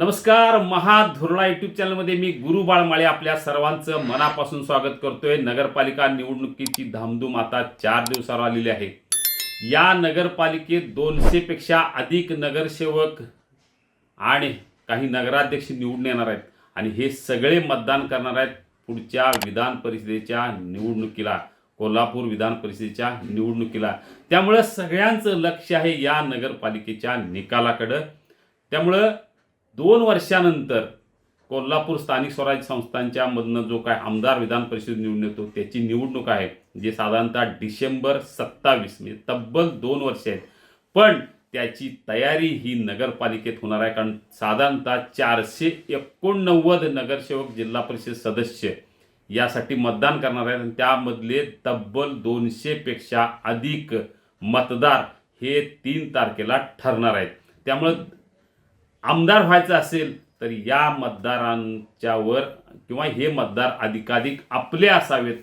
नमस्कार महाधुरळा युट्यूब चॅनलमध्ये मी गुरु बाळमाळे आपल्या सर्वांचं मनापासून स्वागत करतोय. नगरपालिका निवडणुकीची धामधूम आता चार दिवसावर आलेली आहे. या नगरपालिकेत दोनशेपेक्षा अधिक नगरसेवक आणि काही नगराध्यक्ष निवडून येणार आहेत. आणि हे सगळे मतदान करणार आहेत पुढच्या विधान परिषदेच्या निवडणुकीला कोल्हापूर विधान परिषदेच्या निवडणुकीला. त्यामुळं सगळ्यांचं लक्ष आहे या नगरपालिकेच्या निकालाकडं. त्यामुळं दोन वर्षानंतर कोल्हापूर स्थानिक स्वराज्य संस्थांच्या मधनं जो काय आमदार विधान परिषद निवडून येतो त्याची निवडणूक आहे जे साधारणतः डिसेंबर सत्तावीस म्हणजे तब्बल दोन वर्ष आहेत. पण त्याची तयारी ही नगरपालिकेत होणार आहे कारण साधारणतः चारशे एकोणनव्वद नगरसेवक जिल्हा परिषद सदस्य यासाठी मतदान करणार आहेत आणि त्यामधले तब्बल दोनशेपेक्षा अधिक मतदार हे तीन तारखेला ठरणार आहेत. त्यामुळं आमदार व्हायचं असेल तर या मतदारांच्यावर किंवा हे मतदार अधिकाधिक आपले असावेत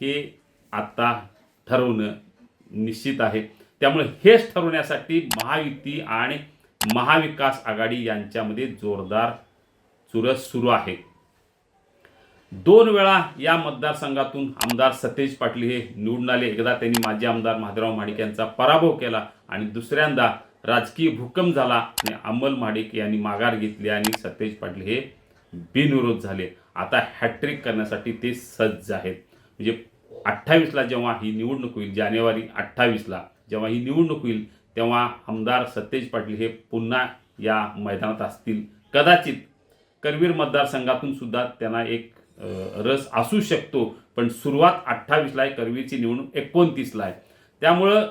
हे आता ठरवणं निश्चित आहे. त्यामुळे हेच ठरवण्यासाठी महायुती आणि महाविकास आघाडी यांच्यामध्ये जोरदार चुरस सुरू आहे. दोन वेळा या मतदारसंघातून आमदार सतेज पाटील हे निवडून आले. एकदा त्यांनी माजी आमदार महादेवराव माडिक यांचा पराभव केला आणि दुसऱ्यांदा राजकीय भूकंप झाला आणि अमल महाडिक यांनी माघार घेतली आणि सतेज पाटील हे बिनविरोध झाले. आता हॅट्रिक करण्यासाठी ते सज्ज आहेत. म्हणजे अठ्ठावीसला जेव्हा ही निवडणूक होईल जानेवारी अठ्ठावीसला जेव्हा ही निवडणूक होईल तेव्हा आमदार सतेज पाटील हे पुन्हा या मैदानात असतील. कदाचित करवीर मतदारसंघातून सुद्धा त्यांना एक रस असू शकतो पण सुरुवात अठ्ठावीसला आहे करवीरची निवडणूक एकोणतीसला आहे. त्यामुळं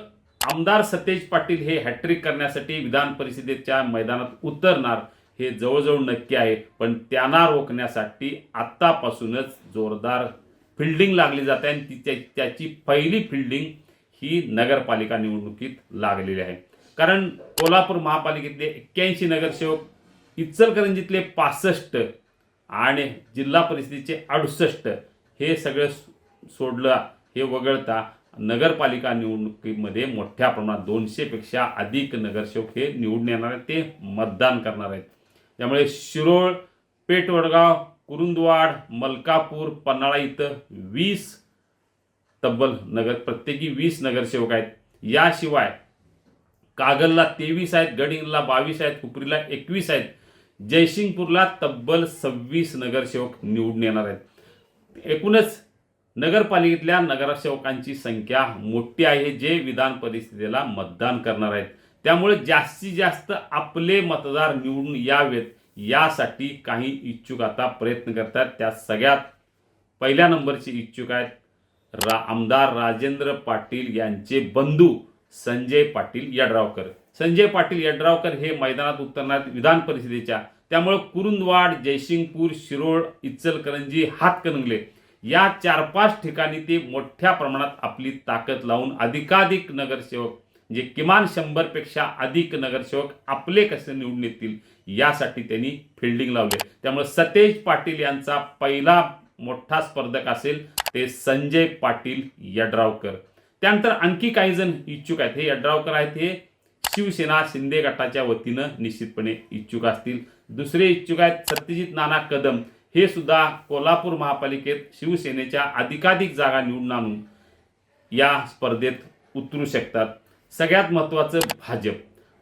आमदार सतेज पाटील हे हॅट्रिक करण्यासाठी विधान परिषदेच्या मैदानात उतरणार हे जवळजवळ नक्की आहे पण त्यांना रोखण्यासाठी आत्तापासूनच जोरदार फिल्डिंग लागली जाते आणि ती त्या- त्याची पहिली फिल्डिंग ही नगरपालिका निवडणुकीत लागलेली आहे. कारण कोल्हापूर महापालिकेतले एक्क्याऐंशी नगरसेवक इचलकरंजीतले पासष्ट आणि जिल्हा परिषदेचे अडुसष्ट हे सगळं सोडलं हे वगळता नगरपालिका निवडणुकीमध्ये मोठ्या प्रमाणात दोनशेपेक्षा अधिक नगरसेवक हे निवडून येणार आहेत ते मतदान करणार आहेत. त्यामुळे शिरोळ पेटवडगाव कुरुंदवाड मलकापूर पन्हाळा इथं वीस तब्बल नगर प्रत्येकी वीस नगरसेवक आहेत. याशिवाय कागलला तेवीस आहेत गडिंगला बावीस आहेत हुपरीला एकवीस आहेत. जयसिंगपूरला तब्बल सव्वीस नगरसेवक निवडून येणार आहेत. एकूणच नगरपालिकेतल्या नगरसेवकांची संख्या मोठी आहे जे विधान परिषदेला मतदान करणार आहेत. त्यामुळे जास्तीत जास्त आपले मतदार निवडून यावेत यासाठी काही इच्छुक आता प्रयत्न करतात. त्या सगळ्यात पहिल्या नंबरचे इच्छुक आहेत रा आमदार राजेंद्र पाटील यांचे बंधू संजय पाटील यड्रावकर. संजय पाटील यड्रावकर हे मैदानात उतरणार विधान परिषदेच्या. त्यामुळे कुरुंदवाड जयसिंगपूर शिरोळ इचलकरंजी हातकणंगले या चार पाच ठिकाणी ते मोठ्या प्रमाणात आपली ताकद लावून अधिकाधिक नगरसेवक म्हणजे किमान शंभरपेक्षा अधिक नगरसेवक आपले कसे निवडून येतील यासाठी त्यांनी फिल्डिंग लावले. त्यामुळे सतेज पाटील यांचा पहिला मोठा स्पर्धक असेल ते संजय पाटील यड्रावकर. त्यानंतर आणखी काही जण इच्छुक आहेत. हे यड्रावकर आहेत हे शिवसेना शिंदे गटाच्या वतीनं निश्चितपणे इच्छुक असतील. दुसरे इच्छुक आहेत सत्यजित नाना कदम. हे सुद्धा कोल्हापूर महापालिकेत शिवसेनेच्या अधिकाधिक जागा निवडून आणून या स्पर्धेत उतरू शकतात. सगळ्यात महत्त्वाचं भाजप.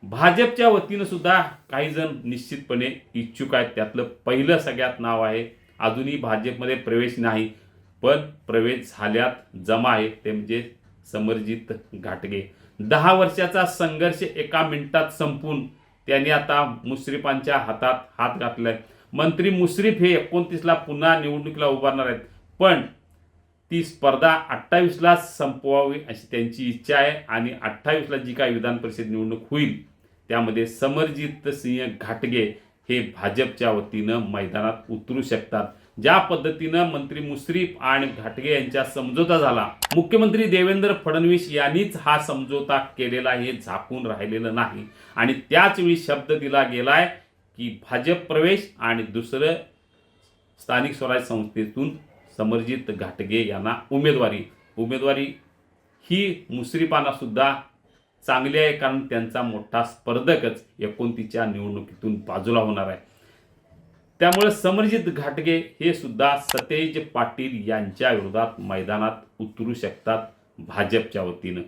भाजपच्या वतीनं सुद्धा काही जण निश्चितपणे इच्छुक आहेत. त्यातलं पहिलं सगळ्यात नाव आहे. अजूनही भाजपमध्ये प्रवेश नाही पण प्रवेश झाल्यात जमा आहे ते म्हणजे समरजित घाटगे. दहा वर्षाचा संघर्ष एका मिनिटात संपून त्यांनी आता मुश्रीफांच्या हातात हात घातलाय. मंत्री मुश्रीफ हे एकोणतीसला पुन्हा निवडणुकीला उभारणार आहेत. पण ती स्पर्धा अठ्ठावीसलाच संपवावी अशी त्यांची इच्छा आहे आणि अठ्ठावीसला जी काही विधान परिषद निवडणूक होईल त्यामध्ये समरजित सिंह घाटगे हे भाजपच्या वतीनं मैदानात उतरू शकतात. ज्या पद्धतीनं मंत्री मुश्रीफ आणि घाटगे यांच्या समझोता झाला मुख्यमंत्री देवेंद्र फडणवीस यांनीच हा समझोता केलेला हे झाकून राहिलेलं नाही. आणि त्याच वेळी शब्द दिला गेलाय की भाजप प्रवेश आणि दुसरं स्थानिक स्वराज्य संस्थेतून समरजित घाटगे यांना उमेदवारी. उमेदवारी ही मुसरीपानासुद्धा चांगली आहे कारण त्यांचा मोठा स्पर्धकच एकोणतीच्या निवडणुकीतून बाजूला होणार आहे. त्यामुळे समरजित घाटगे हे सुद्धा सतेज पाटील यांच्या विरोधात मैदानात उतरू शकतात भाजपच्या वतीनं.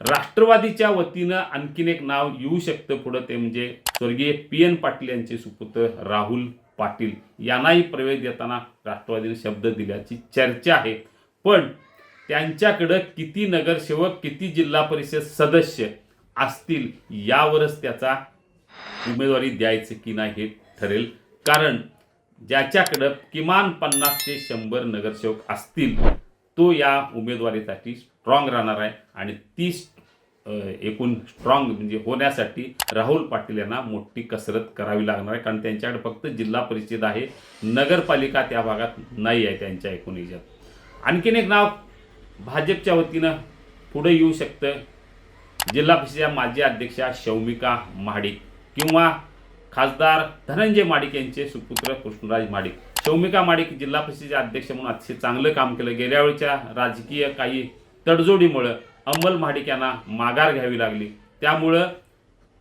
राष्ट्रवादीच्या वतीनं आणखीन एक नाव येऊ शकतं पुढं ते म्हणजे स्वर्गीय पी एन पाटील यांचे सुपुत्र राहुल पाटील यांनाही प्रवेश देताना राष्ट्रवादीने शब्द दिल्याची चर्चा आहे. पण त्यांच्याकडं किती नगरसेवक किती जिल्हा परिषद सदस्य असतील यावरच त्याचा उमेदवारी द्यायचं की नाही हे ठरेल. कारण ज्याच्याकडं किमान पन्नास ते शंभर नगरसेवक असतील तो या उमेदवारीसाठी स्ट्रॉंग राहणार आहे आणि ती एकूण स्ट्रॉंग म्हणजे होण्यासाठी राहुल पाटील यांना मोठी कसरत करावी लागणार आहे. कारण त्यांच्याकडे फक्त जिल्हा परिषद आहे. नगरपालिका त्या भागात नाही आहे त्यांच्या एकूण याच्यात. आणखीन एक नाव भाजपच्या वतीनं पुढे येऊ शकतं. जिल्हा परिषदेच्या माजी अध्यक्षा शौमिका महाडिक किंवा खासदार धनंजय माडिक यांचे सुपुत्र कृष्णराज माडिक. शौमिका माडिक जिल्हा परिषदेचे अध्यक्ष म्हणून अतिशय चांगलं काम केलं. गेल्या वेळच्या राजकीय काही तडजोडीमुळं अंमल महाडिक यांना माघार घ्यावी लागली. त्यामुळं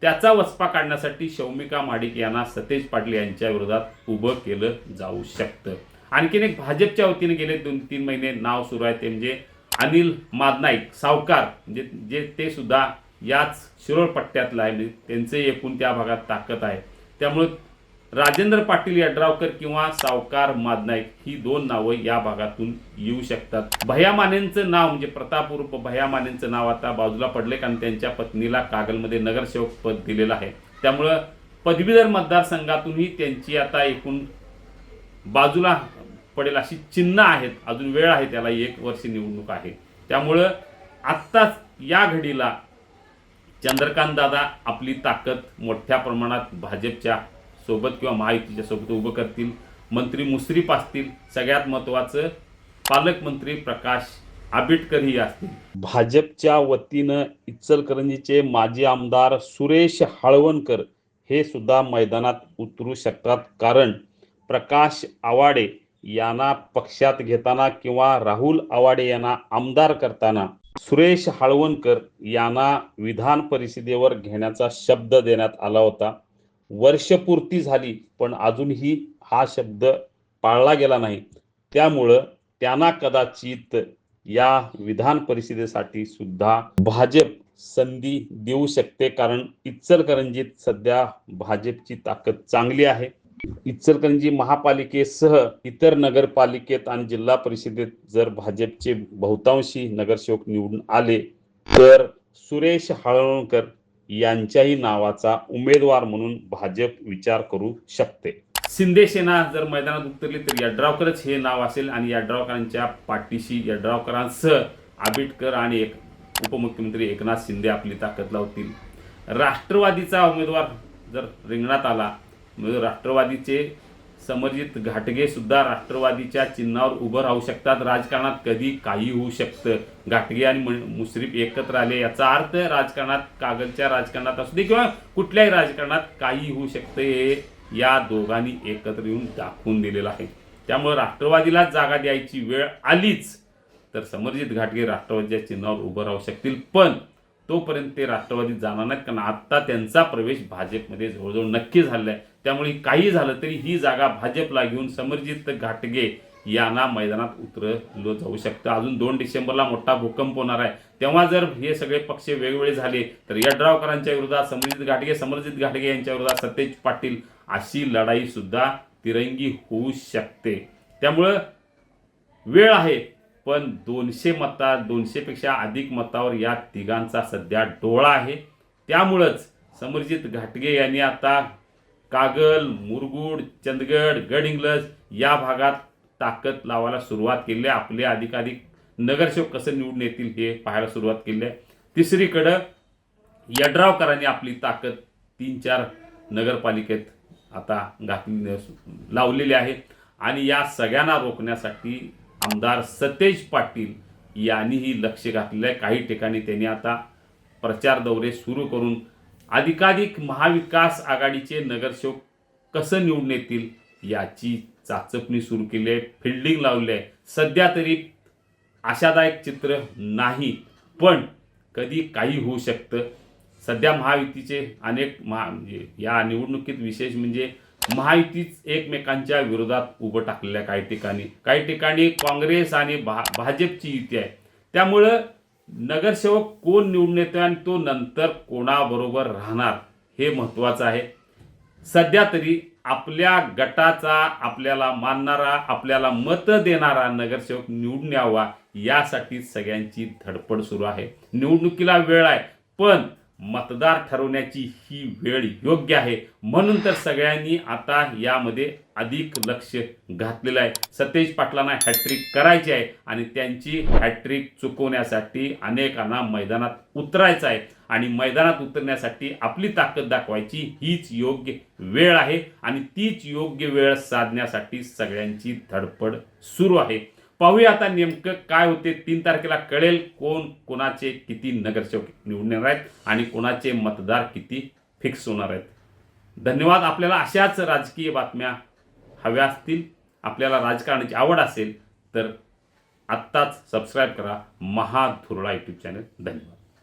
त्याचा वचपा काढण्यासाठी शौमिका महाडिक यांना सतेज पाटील यांच्या विरोधात उभं केलं जाऊ शकतं. आणखीन एक भाजपच्या वतीने गेले दोन तीन महिने नाव सुरू आहे ते म्हणजे अनिल मादनाईक सावकार म्हणजे जे ते सुद्धा याच शिरोळ पट्ट्यातलं आहे. म्हणजे त्यांचे एकूण त्या भागात ताकद आहे. त्यामुळे राजेंद्र पाटील यड्रावकर किंवा सावकार मादनाईक ही दोन नावं या भागातून येऊ शकतात. भया मानेंचं नाव म्हणजे प्रताप उर्फ भया मानेंचं नाव आता बाजूला पडले कारण त्यांच्या पत्नीला कागलमध्ये नगरसेवक पद दिलेलं आहे. त्यामुळं पदवीधर मतदारसंघातूनही त्यांची आता एकूण बाजूला पडेल अशी चिन्ह आहेत. अजून वेळ आहे त्याला एक वर्ष निवडणूक आहे. त्यामुळं आत्ताच या घडीला चंद्रकांत दादा आपली ताकद मोठ्या प्रमाणात भाजपच्या सोबत किंवा महायुतीच्या सोबत उभं करतील. मंत्री मुश्रीफ असतील. सगळ्यात महत्त्वाचं पालकमंत्री प्रकाश आंबेडकरही असतील. भाजपच्या वतीनं इचलकरंजीचे माजी आमदार सुरेश हाळवणकर हे सुद्धा मैदानात उतरू शकतात. कारण प्रकाश आवाडे यांना पक्षात घेताना किंवा राहुल आवाडे यांना आमदार करताना सुरेश हाळवणकर यांना विधान परिषदेवर घेण्याचा शब्द देण्यात आला होता. वर्षपूर्ती झाली पण अजूनही हा शब्द पाळला गेला नाही. त्यामुळं त्यांना कदाचित या विधान परिषदेसाठी सुद्धा भाजप संधी देऊ शकते कारण इचलकरंजीत सध्या भाजपची ताकद चांगली आहे. इचलकरंजी महापालिकेसह इतर नगरपालिकेत आणि जिल्हा परिषदेत जर भाजपचे बहुतांशी नगरसेवक निवडून आले तर सुरेश हाळवणकर यांच्याही नावाचा उमेदवार म्हणून भाजप विचार करू शकते. शिंदे सेना जर मैदानात उतरली तर यड्रावकरच हे नाव असेल आणि यड्रावकरांच्या पाठीशी यड्रावकरांसह आबिटकर आणि एक उपमुख्यमंत्री एकनाथ शिंदे आपली ताकद लावतील. राष्ट्रवादीचा उमेदवार जर रिंगणात आला म्हणजे राष्ट्रवादीचे समरजित घाटगे सुद्धा राष्ट्रवादीच्या चिन्हावर उभं राहू शकतात. राजकारणात कधी काही होऊ शकतं. घाटगे आणि मुश्रीफ एकत्र आले याचा अर्थ राजकारणात कागलच्या राजकारणात असू दे किंवा कुठल्याही राजकारणात काही होऊ शकतं हे या दोघांनी एकत्र येऊन दाखवून दिलेलं आहे. त्यामुळे राष्ट्रवादीला जागा द्यायची वेळ आलीच तर समरजित घाटगे राष्ट्रवादीच्या चिन्हावर उभं राहू शकतील. पण तोपर्यंत ते राष्ट्रवादीत जाणार नाहीत कारण आत्ता त्यांचा प्रवेश भाजपमध्ये जवळजवळ नक्की झालेला आहे त्यामुळे काही झालं तरी ही जागा भाजपला घेऊन समरजित घाटगे यांना मैदानात उतरलं जाऊ शकतं. अजून दोन डिसेंबरला मोठा भूकंप होणार आहे. तेव्हा जर हे सगळे पक्ष वेगवेगळे झाले तर यड्रावकरांच्या विरोधात समरजित घाटगे समरजित घाटगे यांच्या विरोधात सतेज पाटील अशी लढाई सुद्धा तिरंगी होऊ शकते. त्यामुळं वेळ आहे. पण दोनशे मता दोनशेपेक्षा अधिक मतावर या तिघांचा सध्या डोळा आहे. त्यामुळंच समरजित घाटगे यांनी आता कागल मुरगुड चंदगड गडहिंग्लज या भागात ताकद लावायला सुरुवात केली आहे. आपले अधिकाधिक नगरसेवक कसं निवडून येतील हे पाहायला सुरुवात केली आहे. तिसरीकडं यड्रावकरांनी आपली ताकद तीन चार नगरपालिकेत आता घातली लावलेली आहे. आणि या सगळ्यांना रोखण्यासाठी आमदार सतेज पाटील यांनीही लक्ष घातलेलं आहे. काही ठिकाणी त्यांनी आता प्रचार दौरे सुरू करून अधिकाधिक महाविकास आघाडीचे नगरसेवक कसं निवडून येतील याची चाचपणी सुरू केली आहे फिल्डिंग लावली आहे. सध्या तरी आशादायक चित्र नाही पण कधी काही होऊ शकतं. सध्या महायुतीचे अनेक महा म्हणजे या निवडणुकीत विशेष म्हणजे महायुतीच एकमेकांच्या विरोधात उभं टाकलेल्या काही ठिकाणी. काही ठिकाणी काँग्रेस आणि भा भाजपची युती आहे. त्यामुळं नगरसेवक कोण निवडून येतो आणि तो नंतर कोणाबरोबर राहणार हे महत्त्वाचं आहे. सध्या तरी आपल्या गटाचा आपल्याला मानणारा आपल्याला मतं देणारा नगरसेवक निवडून यावा यासाठी सगळ्यांची धडपड सुरू आहे. निवडणुकीला वेळ आहे. पण मतदार ठरवण्याची ही वेळ योग्य आहे. म्हणून तर सगळ्यांनी आता यामध्ये अधिक लक्ष घातलेलं आहे. सतेज पाटलांना हॅट्रिक करायची आहे आणि त्यांची हॅट्रिक चुकवण्यासाठी अनेकांना मैदानात उतरायचं आहे. आणि मैदानात उतरण्यासाठी आपली ताकद दाखवायची हीच योग्य वेळ आहे. आणि तीच योग्य वेळ साधण्यासाठी सगळ्यांची धडपड सुरू आहे. पाहूया आता नेमकं काय होते तीन तारखेला कळेल कोण कोणाचे किती नगरसेवक निवडणार आहेत आणि कोणाचे मतदार किती फिक्स होणार आहेत. धन्यवाद आपल्याला अशाच राजकीय बातम्या हव्या असतील आपल्याला राजकारणाची आवड असेल तर आत्ताच सबस्क्राईब करा महाधुरळा यूट्यूब चॅनल धन्यवाद.